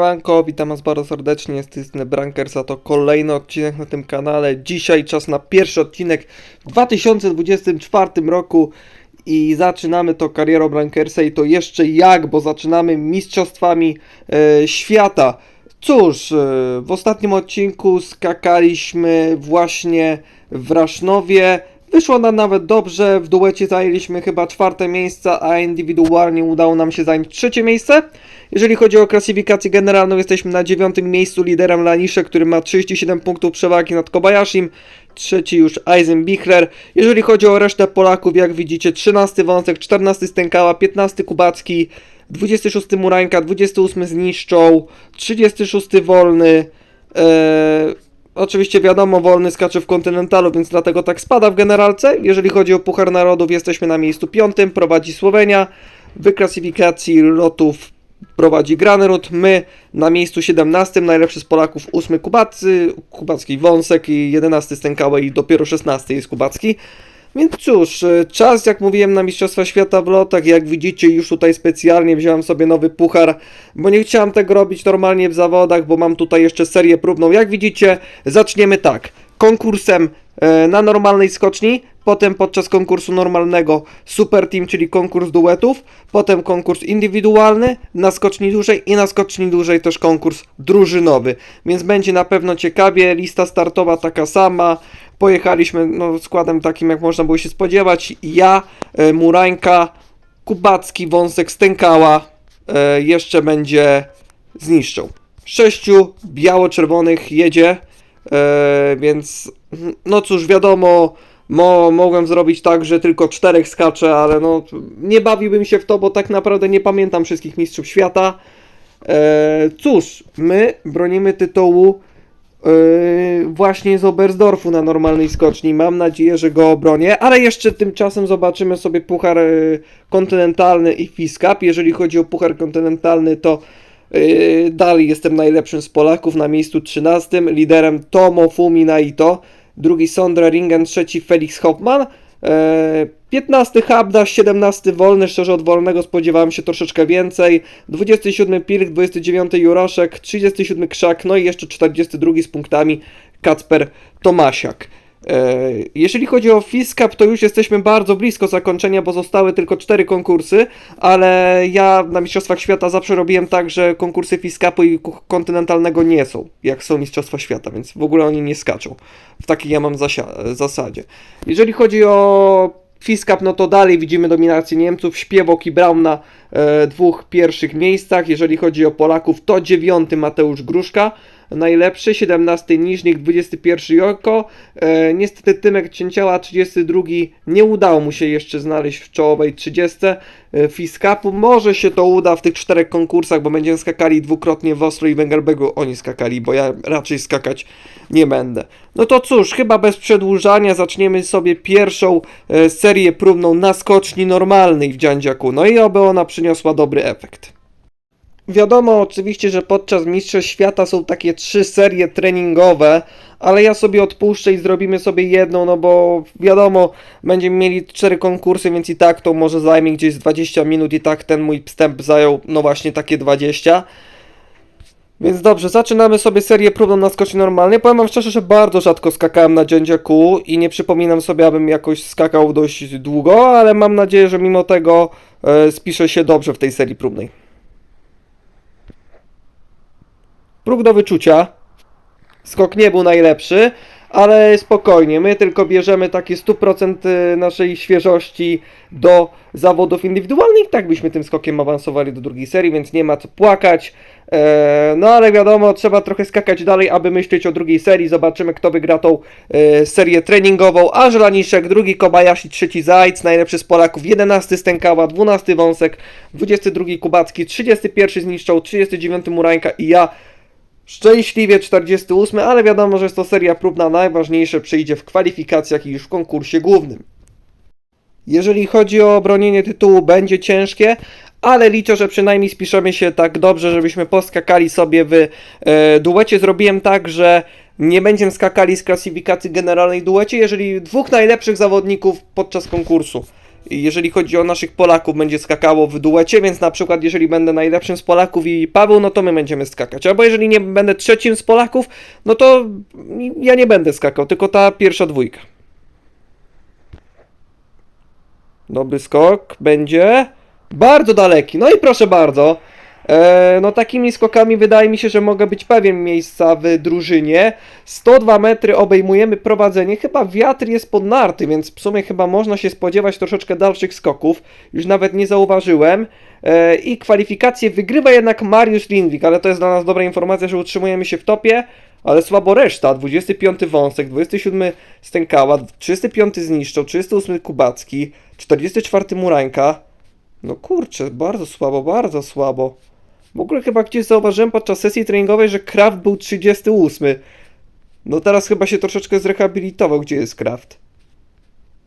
Franko, witam was bardzo serdecznie, z tej strony Brankersa, to kolejny odcinek na tym kanale. Dzisiaj czas na pierwszy odcinek w 2024 roku i zaczynamy to karierą Brankersa i to jeszcze jak, bo zaczynamy mistrzostwami e, świata. Cóż, e, w ostatnim odcinku skakaliśmy właśnie w Rasznowie. Wyszło nam nawet dobrze, w duecie zajęliśmy chyba czwarte miejsce, a indywidualnie udało nam się zająć trzecie miejsce. Jeżeli chodzi o klasyfikację generalną, jesteśmy na dziewiątym miejscu liderem Lanisze, który ma 37 punktów przewagi nad Kobayashim. Trzeci już Eisenbichler. Jeżeli chodzi o resztę Polaków, jak widzicie, 13 Wąsek, 14 Stękała, 15 Kubacki, 26 Murańka, 28 Zniszczą, 36 Wolny. Eee, oczywiście wiadomo, Wolny skacze w kontynentalu, więc dlatego tak spada w generalce. Jeżeli chodzi o Puchar Narodów, jesteśmy na miejscu piątym, prowadzi Słowenia. W klasyfikacji lotów prowadzi Granerud, my na miejscu 17, najlepszy z Polaków 8 Kubacy, Kubacki Wąsek i 11 Stękałe i dopiero 16 jest Kubacki. Więc cóż, e, czas jak mówiłem na Mistrzostwa Świata w lotach, jak widzicie już tutaj specjalnie wziąłem sobie nowy puchar, bo nie chciałem tego robić normalnie w zawodach, bo mam tutaj jeszcze serię próbną. Jak widzicie, zaczniemy tak, konkursem e, na normalnej skoczni, potem podczas konkursu normalnego Super Team, czyli konkurs duetów, potem konkurs indywidualny, na skoczni dłużej i na skoczni dłużej też konkurs drużynowy. Więc będzie na pewno ciekawie, lista startowa taka sama. Pojechaliśmy no, składem takim, jak można było się spodziewać. Ja, e, Murańka, Kubacki, Wąsek, Stękała, e, jeszcze będzie zniszczą. Sześciu biało-czerwonych jedzie, e, więc no cóż, wiadomo, Mo, mogłem zrobić tak, że tylko czterech skacze, ale no nie bawiłbym się w to, bo tak naprawdę nie pamiętam wszystkich mistrzów świata. Cóż, my bronimy tytułu e, właśnie z Oberstdorfu na normalnej skoczni. Mam nadzieję, że go obronię, ale jeszcze tymczasem zobaczymy sobie puchar e, kontynentalny i Fiskap. Jeżeli chodzi o puchar kontynentalny, to e, dalej jestem najlepszym z Polaków na miejscu 13, liderem Tomo Fumi Naito drugi Sondra Ringen, trzeci Felix Hoffman, 15 Habda, 17 Wolny, szczerze od Wolnego spodziewałem się troszeczkę więcej, 27 Pirk, 29 Juroszek, 37 Krzak, no i jeszcze 42 z punktami Kacper Tomasiak. E, Jeżeli chodzi o Fiskap, to już jesteśmy bardzo blisko zakończenia, bo zostały tylko cztery konkursy, ale ja na Mistrzostwach Świata zawsze robiłem tak, że konkursy Fiskapu i kontynentalnego nie są, jak są Mistrzostwa Świata, więc w ogóle oni nie skaczą. W takiej ja mam zasadzie. Jeżeli chodzi o Fiskap, no to dalej widzimy dominację Niemców, Śpiewok i Braun na e, dwóch pierwszych miejscach. Jeżeli chodzi o Polaków, to dziewiąty Mateusz Gruszka, najlepszy, 17 Niżnik, 21 Joko. E, niestety Tymek Cięciała, 32 nie udało mu się jeszcze znaleźć w czołowej 30 e, Fiskapu. Może się to uda w tych czterech konkursach, bo będziemy skakali dwukrotnie w Oslo i Węgerbegu. Oni skakali, bo ja raczej skakać nie będę. No to cóż, chyba bez przedłużania zaczniemy sobie pierwszą e, serię próbną na skoczni normalnej w Dziandziaku. No i oby ona przyniosła dobry efekt. Wiadomo oczywiście, że podczas Mistrzostw Świata są takie trzy serie treningowe, ale ja sobie odpuszczę i zrobimy sobie jedną, no bo wiadomo, będziemy mieli cztery konkursy, więc i tak to może zajmie gdzieś z 20 minut i tak ten mój wstęp zajął no właśnie takie 20. Więc dobrze, zaczynamy sobie serię próbną na skoczni normalnej. Powiem wam szczerze, że bardzo rzadko skakałem na dziędziaku i nie przypominam sobie, abym jakoś skakał dość długo, ale mam nadzieję, że mimo tego e, spiszę się dobrze w tej serii próbnej. Próg do wyczucia. Skok nie był najlepszy, ale spokojnie. My tylko bierzemy takie 100% naszej świeżości do zawodów indywidualnych. Tak byśmy tym skokiem awansowali do drugiej serii, więc nie ma co płakać. Eee, no ale wiadomo, trzeba trochę skakać dalej, aby myśleć o drugiej serii. Zobaczymy, kto wygra tą e, serię treningową. Angela Niszek, drugi Kobayashi, trzeci Zajc, najlepszy z Polaków, 11 Stękała, 12 Wąsek, 22 Kubacki, 31 Zniszczą, 39 Murańka i ja Szczęśliwie 48, ale wiadomo, że jest to seria próbna, najważniejsze przyjdzie w kwalifikacjach i już w konkursie głównym. Jeżeli chodzi o obronienie tytułu, będzie ciężkie, ale liczę, że przynajmniej spiszemy się tak dobrze, żebyśmy poskakali sobie w e, duecie. Zrobiłem tak, że nie będziemy skakali z klasyfikacji generalnej duecie, jeżeli dwóch najlepszych zawodników podczas konkursu jeżeli chodzi o naszych Polaków, będzie skakało w duecie, więc na przykład jeżeli będę najlepszym z Polaków i Paweł, no to my będziemy skakać. Albo jeżeli nie będę trzecim z Polaków, no to ja nie będę skakał, tylko ta pierwsza dwójka. Dobry skok będzie bardzo daleki. No i proszę bardzo. E, no takimi skokami wydaje mi się, że mogę być pewien miejsca w drużynie. 102 metry obejmujemy prowadzenie. Chyba wiatr jest pod narty, więc w sumie chyba można się spodziewać troszeczkę dalszych skoków. Już nawet nie zauważyłem. E, I kwalifikacje wygrywa jednak Mariusz Lindwik, ale to jest dla nas dobra informacja, że utrzymujemy się w topie. Ale słabo reszta. 25 Wąsek, 27 Stękała, 35 Zniszczał, 38 Kubacki, 44 Murańka. No kurczę, bardzo słabo, bardzo słabo. W ogóle chyba gdzieś zauważyłem podczas sesji treningowej, że Kraft był 38. No teraz chyba się troszeczkę zrehabilitował. Gdzie jest Kraft?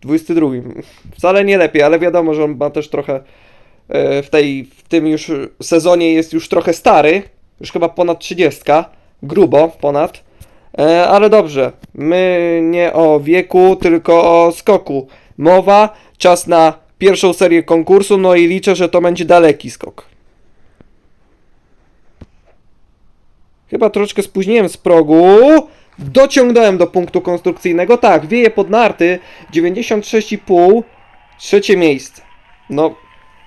22. Wcale nie lepiej, ale wiadomo, że on ma też trochę e, w tej, w tym już sezonie jest już trochę stary. Już chyba ponad 30. Grubo ponad. E, ale dobrze. My nie o wieku, tylko o skoku. Mowa, czas na pierwszą serię konkursu, no i liczę, że to będzie daleki skok. Chyba troszeczkę spóźniłem z progu. Dociągnąłem do punktu konstrukcyjnego. Tak, wieje pod narty. 96,5. Trzecie miejsce. No,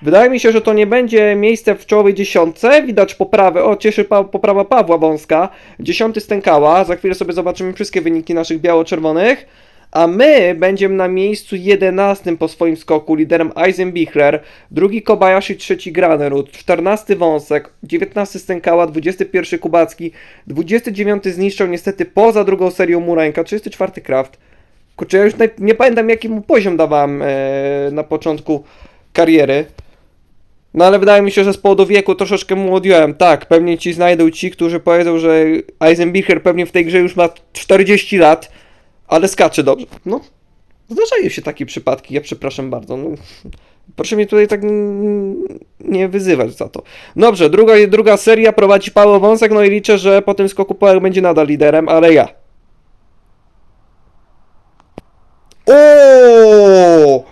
wydaje mi się, że to nie będzie miejsce w czołowej dziesiątce. Widać poprawę. O, cieszy pa poprawa Pawła Wąska. Dziesiąty stękała. Za chwilę sobie zobaczymy wszystkie wyniki naszych biało-czerwonych. A my będziemy na miejscu 11 po swoim skoku, liderem Eisenbichler, drugi Kobayashi, trzeci Granerud, 14 Wąsek, 19 Stękała, 21 Kubacki, 29 zniszczał niestety poza drugą serią Murańka, 34 Kraft. Kurczę, ja już nie, pamiętam jaki mu poziom dawałem e, na początku kariery. No ale wydaje mi się, że z powodu wieku troszeczkę mu odjąłem. Tak, pewnie ci znajdą ci, którzy powiedzą, że Eisenbichler pewnie w tej grze już ma 40 lat, ale skacze dobrze. No, zdarzają się takie przypadki, ja przepraszam bardzo. No, proszę mnie tutaj tak nie wyzywać za to. Dobrze, druga, druga seria prowadzi Paweł Wąsek, no i liczę, że po tym skoku Paweł będzie nadal liderem, ale ja. O!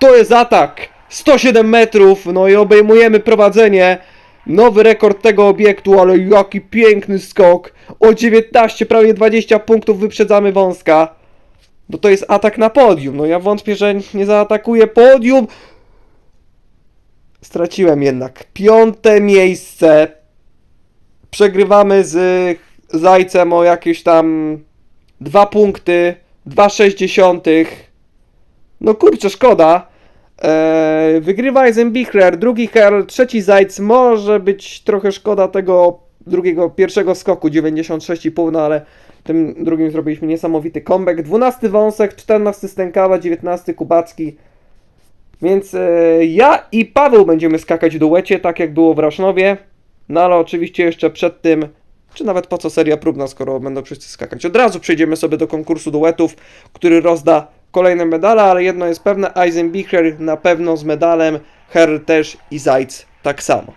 To jest atak! 107 metrów, no i obejmujemy prowadzenie. Nowy rekord tego obiektu, ale jaki piękny skok. O 19, prawie 20 punktów wyprzedzamy wąska. No to jest atak na podium. No ja wątpię, że nie zaatakuje podium. Straciłem jednak. Piąte miejsce. Przegrywamy z Zajcem o jakieś tam dwa punkty. 2,6. No kurczę, szkoda. Eee, wygrywa Eisenbichler, drugi Herr, trzeci Zajc. Może być trochę szkoda tego drugiego, pierwszego skoku 96,5, no ale tym drugim zrobiliśmy niesamowity comeback. 12 Wąsek, 14 Stękawa, 19 Kubacki. Więc e, ja i Paweł będziemy skakać w duecie, tak jak było w Rasznowie. No ale oczywiście jeszcze przed tym, czy nawet po co seria próbna, skoro będą wszyscy skakać. Od razu przejdziemy sobie do konkursu duetów, który rozda kolejne medale, ale jedno jest pewne, Eisenbichler na pewno z medalem, Herr też i Zajc tak samo.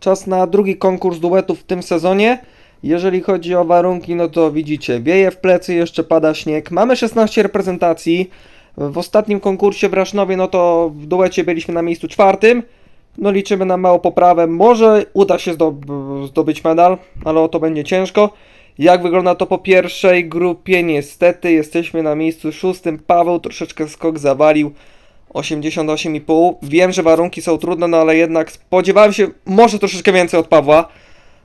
Czas na drugi konkurs duetów w tym sezonie. Jeżeli chodzi o warunki, no to widzicie, wieje w plecy, jeszcze pada śnieg. Mamy 16 reprezentacji. W ostatnim konkursie w Rasznowie, no to w duecie byliśmy na miejscu czwartym. No liczymy na małą poprawę. Może uda się zdob- zdobyć medal, ale o to będzie ciężko. Jak wygląda to po pierwszej grupie? Niestety jesteśmy na miejscu szóstym. Paweł troszeczkę skok zawalił. 88,5. Wiem, że warunki są trudne, no ale jednak spodziewałem się może troszeczkę więcej od Pawła.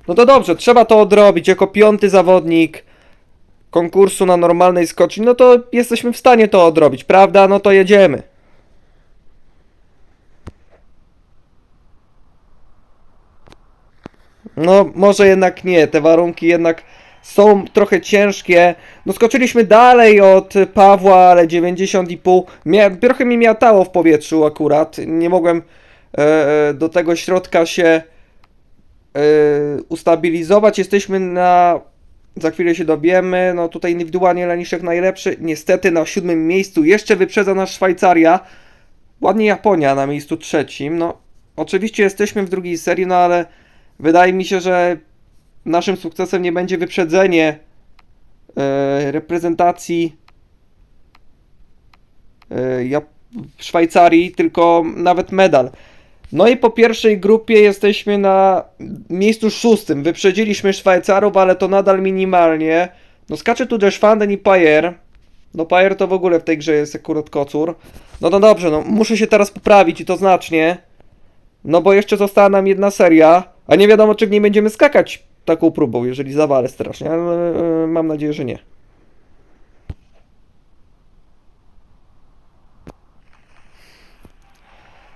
No to dobrze, trzeba to odrobić. Jako piąty zawodnik konkursu na normalnej skoczni, no to jesteśmy w stanie to odrobić, prawda? No to jedziemy. No, może jednak nie, te warunki jednak są trochę ciężkie. No, skoczyliśmy dalej od Pawła, ale 90,5. Mia trochę mi miatało w powietrzu akurat. Nie mogłem e, do tego środka się e, ustabilizować. Jesteśmy na. Za chwilę się dobiemy. No tutaj indywidualnie Laniszek najlepszy. Niestety na siódmym miejscu jeszcze wyprzedza nas Szwajcaria. Ładnie Japonia na miejscu trzecim. No, oczywiście jesteśmy w drugiej serii, no ale wydaje mi się, że naszym sukcesem nie będzie wyprzedzenie e, reprezentacji e, Szwajcarii, tylko nawet medal. No i po pierwszej grupie jesteśmy na miejscu szóstym. Wyprzedziliśmy Szwajcarów, ale to nadal minimalnie. No skacze tu też Fanden i Pajer. No Pajer to w ogóle w tej grze jest akurat kocur. No to dobrze, no muszę się teraz poprawić i to znacznie. No bo jeszcze została nam jedna seria, a nie wiadomo czy w niej będziemy skakać taką próbą, jeżeli zawalę strasznie, ale e, mam nadzieję, że nie.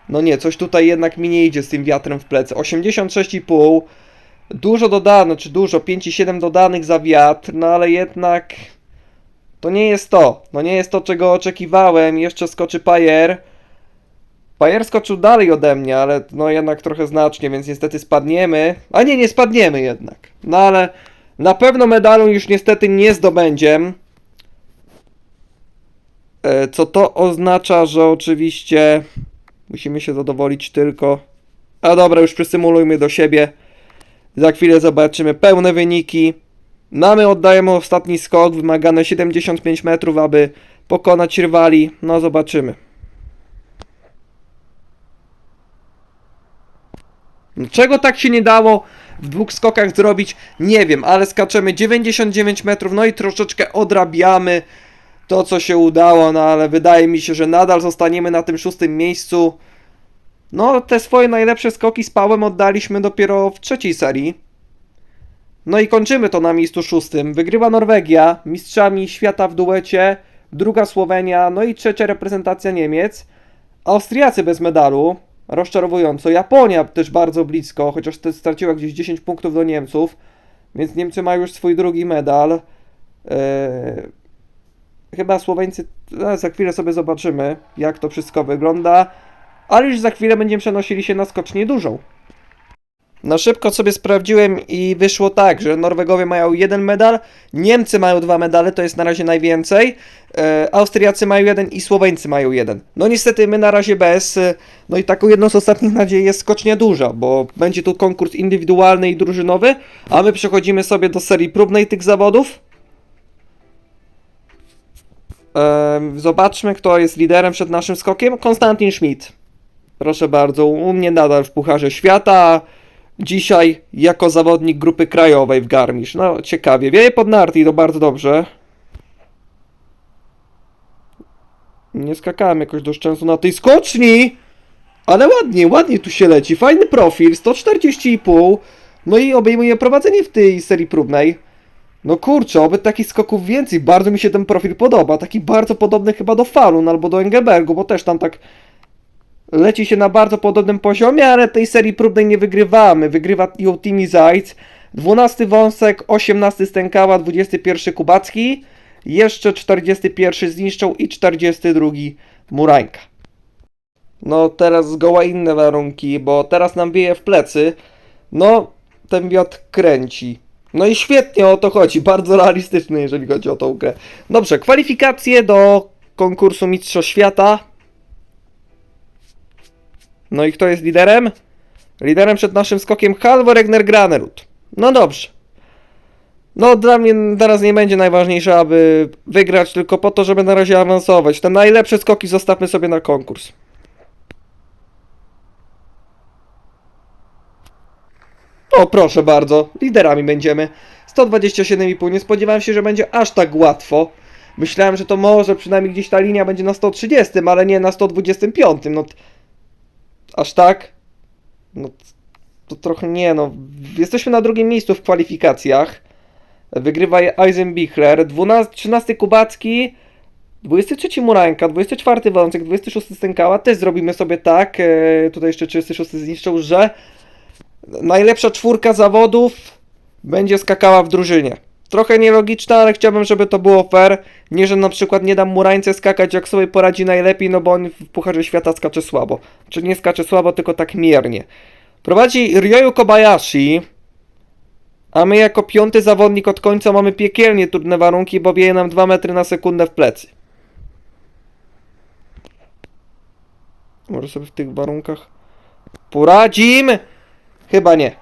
No nie, coś tutaj jednak mi nie idzie z tym wiatrem w plecy. 86,5. Dużo dodano, czy dużo, 5,7 dodanych za wiatr, no ale jednak to nie jest to. No nie jest to, czego oczekiwałem. Jeszcze skoczy Pajer. Pajer skoczył dalej ode mnie, ale no jednak trochę znacznie, więc niestety spadniemy. A nie, nie spadniemy jednak. No ale na pewno medalu już niestety nie zdobędziem. E, Co to oznacza, że oczywiście musimy się zadowolić tylko. A dobra, już przysymulujmy do siebie. Za chwilę zobaczymy pełne wyniki. No a my oddajemy ostatni skok, wymagane 75 metrów, aby pokonać rywali. No zobaczymy. Czego tak się nie dało w dwóch skokach zrobić? Nie wiem, ale skaczemy 99 metrów, no i troszeczkę odrabiamy to, co się udało, no ale wydaje mi się, że nadal zostaniemy na tym szóstym miejscu. No, te swoje najlepsze skoki z Pałem oddaliśmy dopiero w trzeciej serii. No i kończymy to na miejscu szóstym. Wygrywa Norwegia, mistrzami świata w duecie, druga Słowenia, no i trzecia reprezentacja Niemiec. Austriacy bez medalu, rozczarowująco. Japonia też bardzo blisko, chociaż straciła gdzieś 10 punktów do Niemców, więc Niemcy mają już swój drugi medal. Eee, chyba Słoweńcy, no, za chwilę sobie zobaczymy, jak to wszystko wygląda, ale już za chwilę będziemy przenosili się na skocznię dużą. Na szybko sobie sprawdziłem i wyszło tak, że Norwegowie mają jeden medal, Niemcy mają dwa medale, to jest na razie najwięcej, e, Austriacy mają jeden i Słoweńcy mają jeden. No niestety my na razie bez, e, no i taką jedną z ostatnich nadziei jest skocznia duża, bo będzie tu konkurs indywidualny i drużynowy, a my przechodzimy sobie do serii próbnej tych zawodów. Zobaczmy, kto jest liderem przed naszym skokiem. Konstantin Schmidt. Proszę bardzo, u mnie nadal w Pucharze Świata. Dzisiaj jako zawodnik grupy krajowej w Garmisch. No, ciekawie. Wieje pod narty i to bardzo dobrze. Nie skakałem jakoś do szczęsu na tej skoczni. Ale ładnie, ładnie tu się leci. Fajny profil, 140,5. No i obejmuje prowadzenie w tej serii próbnej. No kurczę, oby takich skoków więcej. Bardzo mi się ten profil podoba. Taki bardzo podobny chyba do Falun albo do Engelbergu, bo też tam tak leci się na bardzo podobnym poziomie, ale tej serii próbnej nie wygrywamy. Wygrywa ją Zajc. 12 wąsek, 18 stękała, 21 Kubacki, jeszcze 41 zniszczą i 42 Murańka. No teraz zgoła inne warunki, bo teraz nam wieje w plecy. No, ten wiatr kręci. No i świetnie o to chodzi, bardzo realistyczny, jeżeli chodzi o tą grę. Dobrze, kwalifikacje do konkursu Mistrzostw Świata. No i kto jest liderem? Liderem przed naszym skokiem Halvor Regner Granerud. No dobrze. No dla mnie teraz nie będzie najważniejsze, aby wygrać, tylko po to, żeby na razie awansować. Te najlepsze skoki zostawmy sobie na konkurs. O, proszę bardzo, liderami będziemy. 127,5. Nie spodziewałem się, że będzie aż tak łatwo. Myślałem, że to może przynajmniej gdzieś ta linia będzie na 130, ale nie na 125. No, aż tak? No, to trochę nie, no. Jesteśmy na drugim miejscu w kwalifikacjach. Wygrywa Eisenbichler. 12, 13 Kubacki. 23 Murańka, 24 Wąsek, 26 Stękała. Też zrobimy sobie tak. E, tutaj jeszcze 36 zniszczą, że najlepsza czwórka zawodów będzie skakała w drużynie. Trochę nielogiczne, ale chciałbym, żeby to było fair. Nie, że na przykład nie dam Murańce skakać, jak sobie poradzi najlepiej, no bo on w Pucharze Świata skacze słabo. Czy nie skacze słabo, tylko tak miernie. Prowadzi Ryoyu Kobayashi, a my jako piąty zawodnik od końca mamy piekielnie trudne warunki, bo wieje nam 2 metry na sekundę w plecy. Może sobie w tych warunkach poradzimy? Chyba nie.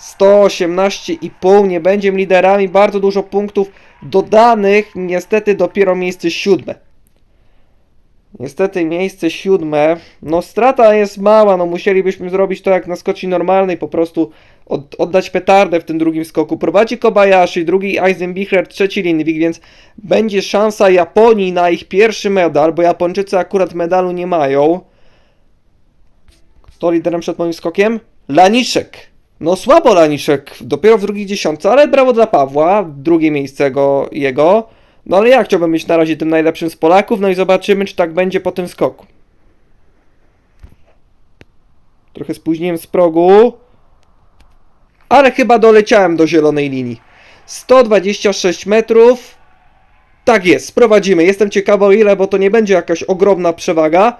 118,5 nie będziemy liderami, bardzo dużo punktów dodanych, niestety dopiero miejsce siódme. Niestety miejsce siódme. No strata jest mała, no musielibyśmy zrobić to jak na skoczni normalnej, po prostu od, oddać petardę w tym drugim skoku. Prowadzi Kobayashi, drugi Eisenbichler, trzeci Lindwig, więc będzie szansa Japonii na ich pierwszy medal, bo Japończycy akurat medalu nie mają. Kto liderem przed moim skokiem? Laniszek. No słabo Laniszek, dopiero w drugiej dziesiątce, ale brawo dla Pawła, drugie miejsce go, jego. No ale ja chciałbym być na razie tym najlepszym z Polaków, no i zobaczymy, czy tak będzie po tym skoku. Trochę spóźniłem z progu, ale chyba doleciałem do zielonej linii. 126 metrów. Tak jest, sprowadzimy. Jestem ciekawy o ile, bo to nie będzie jakaś ogromna przewaga.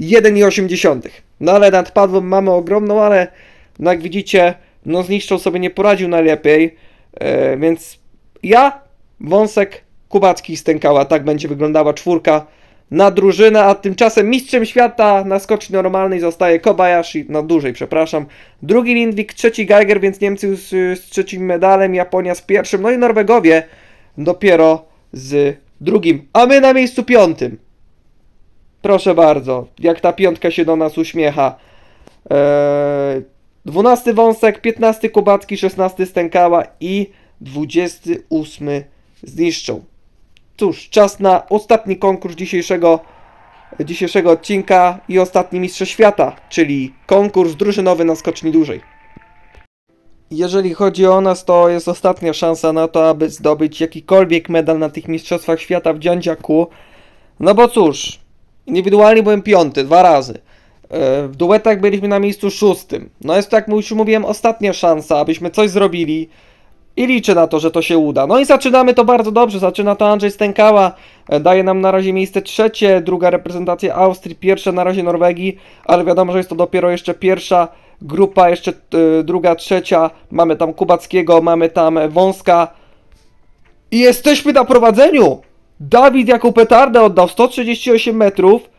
1,8. No ale nad Pawłem mamy ogromną, ale no jak widzicie, no z niszczą sobie nie poradził najlepiej. E, więc ja, Wąsek, Kubacki Stękała. Tak będzie wyglądała czwórka na drużynę, a tymczasem mistrzem świata na skoczni normalnej zostaje Kobayashi, na dłużej, przepraszam. Drugi Lindwik, trzeci Geiger, więc Niemcy y, z trzecim medalem, Japonia z pierwszym, no i Norwegowie dopiero z drugim, a my na miejscu piątym. Proszę bardzo, jak ta piątka się do nas uśmiecha. Eee, 12 Wąsek, 15 Kubacki, 16 Stękała i 28 zniszczą. Cóż, czas na ostatni konkurs dzisiejszego, dzisiejszego odcinka i ostatni Mistrz Świata, czyli konkurs drużynowy na skoczni dłużej. Jeżeli chodzi o nas, to jest ostatnia szansa na to, aby zdobyć jakikolwiek medal na tych Mistrzostwach Świata w Dziandziaku. No bo cóż, indywidualnie byłem piąty, dwa razy. E, W duetach byliśmy na miejscu szóstym. No jest to, jak już mówiłem, ostatnia szansa, abyśmy coś zrobili. I liczę na to, że to się uda. No i zaczynamy to bardzo dobrze. Zaczyna to Andrzej Stękała. E, Daje nam na razie miejsce trzecie, druga reprezentacja Austrii, pierwsza na razie Norwegii, ale wiadomo, że jest to dopiero jeszcze pierwsza grupa, jeszcze e, druga, trzecia. Mamy tam Kubackiego, mamy tam Wąska. I jesteśmy na prowadzeniu! Dawid jaką petardę oddał, 138 metrów.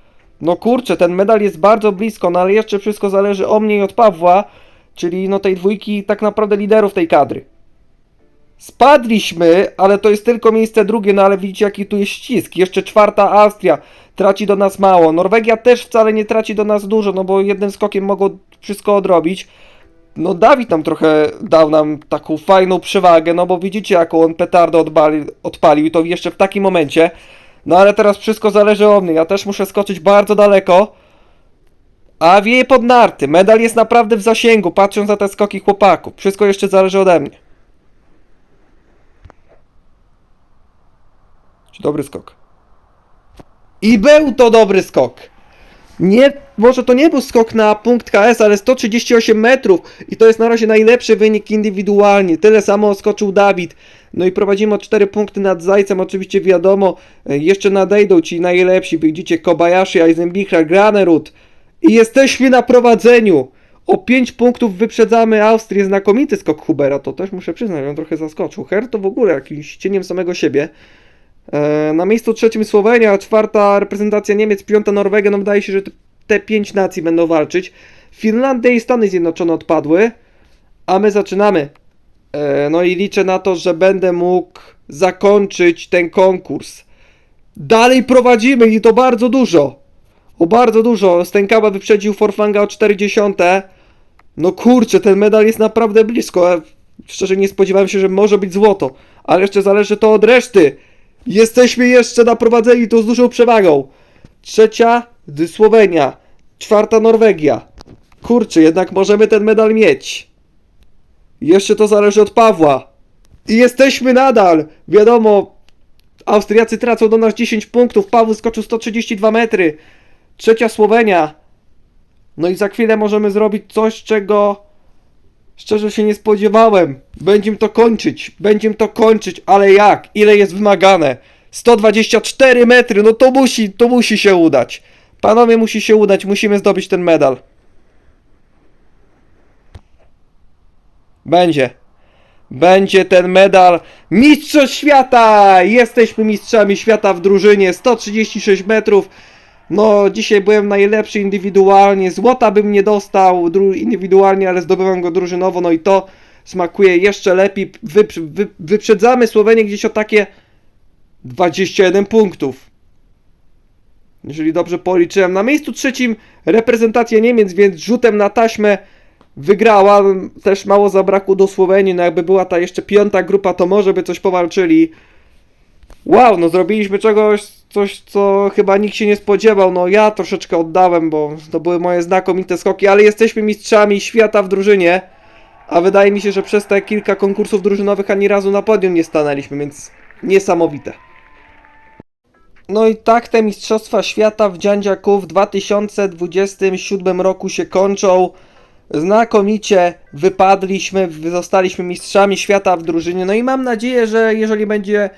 No kurczę, ten medal jest bardzo blisko, no ale jeszcze wszystko zależy o mnie i od Pawła, czyli no tej dwójki tak naprawdę liderów tej kadry. Spadliśmy, ale to jest tylko miejsce drugie, no ale widzicie jaki tu jest ścisk. Jeszcze czwarta Austria traci do nas mało. Norwegia też wcale nie traci do nas dużo, no bo jednym skokiem mogą wszystko odrobić. No Dawid nam trochę dał nam taką fajną przewagę, no bo widzicie jaką on petardę odpalił, odpalił i to jeszcze w takim momencie. No ale teraz wszystko zależy od mnie. Ja też muszę skoczyć bardzo daleko. A wieje pod narty. Medal jest naprawdę w zasięgu, patrząc na te skoki chłopaków. Wszystko jeszcze zależy ode mnie. Dobry skok? I był to dobry skok. Nie, może to nie był skok na punkt KS, ale 138 metrów i to jest na razie najlepszy wynik indywidualnie. Tyle samo skoczył Dawid. No i prowadzimy o 4 punkty nad Zajcem, oczywiście wiadomo, e, jeszcze nadejdą ci najlepsi, widzicie Kobayashi, Eisenbichler, Granerud i jesteśmy na prowadzeniu. O 5 punktów wyprzedzamy Austrię, znakomity skok Hubera, to też muszę przyznać, on trochę zaskoczył. Her to w ogóle jakimś cieniem samego siebie. E, Na miejscu trzecim Słowenia, czwarta reprezentacja Niemiec, piąta Norwegia. No wydaje się, że te- pięć nacji będą walczyć. Finlandia i Stany Zjednoczone odpadły, a my zaczynamy. E, No i liczę na to, że będę mógł zakończyć ten konkurs. Dalej prowadzimy i to bardzo dużo. O bardzo dużo. Stękała wyprzedził Forfanga o 40. No kurczę, ten medal jest naprawdę blisko. Szczerze nie spodziewałem się, że może być złoto. Ale jeszcze zależy to od reszty. Jesteśmy jeszcze na prowadzeniu, to z dużą przewagą. Trzecia Słowenia. Czwarta Norwegia. Kurczę, jednak możemy ten medal mieć. Jeszcze to zależy od Pawła. I jesteśmy nadal. Wiadomo, Austriacy tracą do nas 10 punktów. Paweł skoczył 132 metry. Trzecia Słowenia. No i za chwilę możemy zrobić coś, czego szczerze się nie spodziewałem. Będziemy to kończyć. Będziemy to kończyć, ale jak? Ile jest wymagane? 124 metry, no to musi, to musi się udać. Panowie, musi się udać, musimy zdobyć ten medal. Będzie. Będzie ten medal Mistrzostw Świata! Jesteśmy mistrzami świata w drużynie. 136 metrów. No, dzisiaj byłem najlepszy indywidualnie. Złota bym nie dostał indywidualnie, ale zdobywam go drużynowo. No i to smakuje jeszcze lepiej. Wypr- wy- wyprzedzamy Słowenię gdzieś o takie 21 punktów. jeżeli dobrze policzyłem. Na miejscu trzecim reprezentacja Niemiec, więc rzutem na taśmę wygrała. Też mało zabrakło do Słowenii, no jakby była ta jeszcze piąta grupa, to może by coś powalczyli. Wow, no zrobiliśmy czegoś, coś co chyba nikt się nie spodziewał. No ja troszeczkę oddałem, bo to były moje znakomite skoki, ale jesteśmy mistrzami świata w drużynie. A wydaje mi się, że przez te kilka konkursów drużynowych ani razu na podium nie stanęliśmy, więc niesamowite. No i tak te Mistrzostwa Świata w Dziandziaku w 2027 roku się kończą. Znakomicie wypadliśmy, zostaliśmy mistrzami świata w drużynie. No i mam nadzieję, że jeżeli będzie.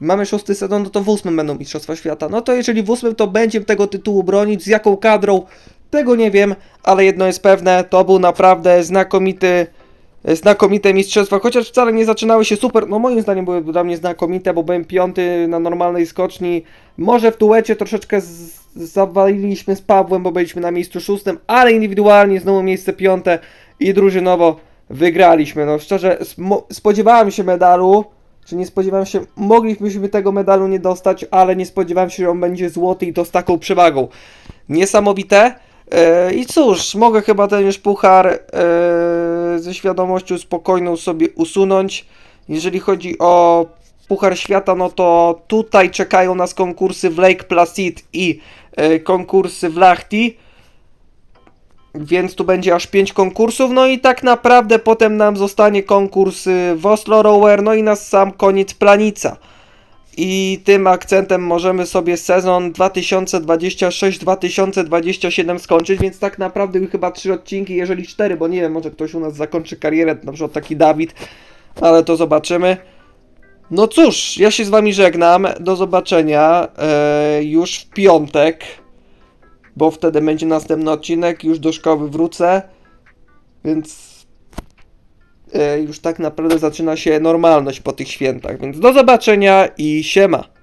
Mamy szósty sezon, no to w ósmym będą Mistrzostwa Świata. No to jeżeli w ósmym, to będziemy tego tytułu bronić. Z jaką kadrą? Tego nie wiem, ale jedno jest pewne, to był naprawdę znakomity, znakomite mistrzostwa, chociaż wcale nie zaczynały się super, no moim zdaniem były dla mnie znakomite, bo byłem piąty na normalnej skoczni, może w duecie troszeczkę z, zawaliliśmy z Pawłem, bo byliśmy na miejscu szóstym, ale indywidualnie znowu miejsce piąte i drużynowo wygraliśmy, no szczerze spodziewałem się medalu, czy nie spodziewałem się, moglibyśmy tego medalu nie dostać, ale nie spodziewałem się, że on będzie złoty i to z taką przewagą. Niesamowite. E, I cóż, mogę chyba ten już puchar e, ze świadomością spokojną sobie usunąć. Jeżeli chodzi o Puchar Świata, no to tutaj czekają nas konkursy w Lake Placid i e, konkursy w Lahti. Więc tu będzie aż 5 konkursów, no i tak naprawdę potem nam zostanie konkurs y, w Oslo Rower, no i na sam koniec Planica. I tym akcentem możemy sobie sezon 2026-2027 skończyć, więc tak naprawdę chyba 3 odcinki, jeżeli 4, bo nie wiem, może ktoś u nas zakończy karierę, na przykład taki Dawid, ale to zobaczymy. No cóż, ja się z wami żegnam, do zobaczenia e, już w piątek, bo wtedy będzie następny odcinek, już do szkoły wrócę, więc e, już tak naprawdę zaczyna się normalność po tych świętach, więc do zobaczenia i siema.